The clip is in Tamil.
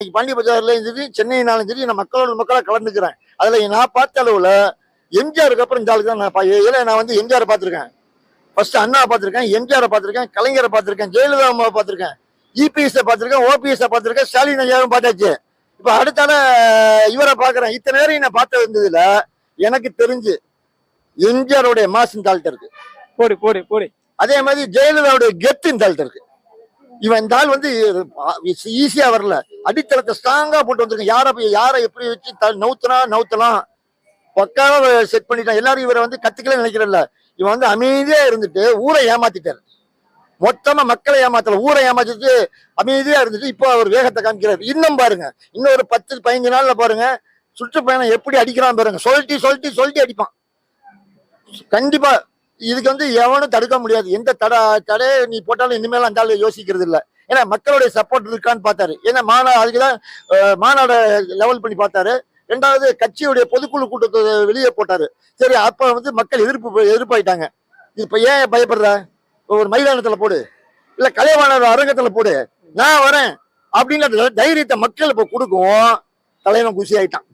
இன்னைக்கு பாண்டி பஜார்லயும் சரி சென்னைனாலும் சரி நான் மக்களோட மக்களா கலந்துக்கிறேன். அதுல நான் பார்த்த அளவுல எம்ஜிஆருக்கு அப்புறம் இந்த ஆளுக்கு தான் நான் ஏன்னா நான் வந்து எம்ஜிஆர் பார்த்திருக்கேன். ஃபர்ஸ்ட் அண்ணா பார்த்திருக்கேன் எம்ஜிஆர் பார்த்திருக்கேன் கலைஞரை பார்த்திருக்கேன் ஜெயலலிதா அம்மாவை பார்த்திருக்கேன் இபிஎஸ் பார்த்திருக்கேன் ஓபிஎஸ் பார்த்திருக்கேன் ஸ்டாலின் ஐயாவும் பார்த்தாச்சு. இப்ப அடுத்தால இவரை பாக்குறேன் இத்தனை நேரம் நான் பார்த்து இருந்ததுல எனக்கு தெரிஞ்சு எம்ஜிஆருடைய மாஸ் இந்த ஆள்கிட்ட இருக்கு. போடு போடு போடு. அதே மாதிரி ஜெயலலிதாவுடைய கெத்து இந்த ஆள்கிட்ட இருக்கு. இவன் இந்த ஆள் வந்து ஈஸியா வரல. அடித்தளத்தை ஸ்ட்ராங்கா போட்டு வந்திருக்கேன். யாரை யாரை எப்படி வச்சு த- நவுத்தலாம். பக்காவா செட் பண்ணிட்டான். எல்லாரும் இவரை வந்து கத்துக்கல நினைக்கிறல்ல இவன் வந்து அமைதியா இருந்துட்டு ஊரை ஏமாத்திட்டாரு. மொத்தமா மக்களை ஏமாத்தல. ஊரை ஏமாத்திட்டு அமைதியா இருந்துட்டு இப்போ அவர் வேகத்தை காமிக்கிறார். இன்னும் பாருங்க. இன்னும் ஒரு பத்து பதினஞ்சு நாள்ல பாருங்க. சுற்றுப்பயணம் எப்படி அடிக்கிறான் பாருங்க. சொல்லிட்டு சொல்லிட்டு சொல்லிட்டு அடிப்பான். கண்டிப்பா இதுக்கு வந்து எவனும் தடுக்க முடியாது. எந்த தட தடையை நீ போட்டாலும் இனிமேல் அந்த ஆள் யோசிக்கிறது இல்லை. ஏன்னா மக்களுடைய சப்போர்ட் இருக்கான்னு பார்த்தாரு. ஏன்னா மாநா அதுக்குதான் மாநாட லெவல் பண்ணி பார்த்தாரு. ரெண்டாவது கட்சியுடைய பொதுக்குழு கூட்டத்தை வெளியே போட்டாரு. சரி அப்ப வந்து மக்கள் எதிர்ப்பு எதிர்ப்பாயிட்டாங்க. இப்ப ஏன் பயப்படுற? ஒரு மைதானத்துல போடு. இல்ல கலைவாணர் அரங்கத்துல போடு. நான் வரேன். அப்படிங்கிற தைரியத்தை மக்கள் இப்ப கொடுக்கும் தலைவன் குசி ஆயிட்டான்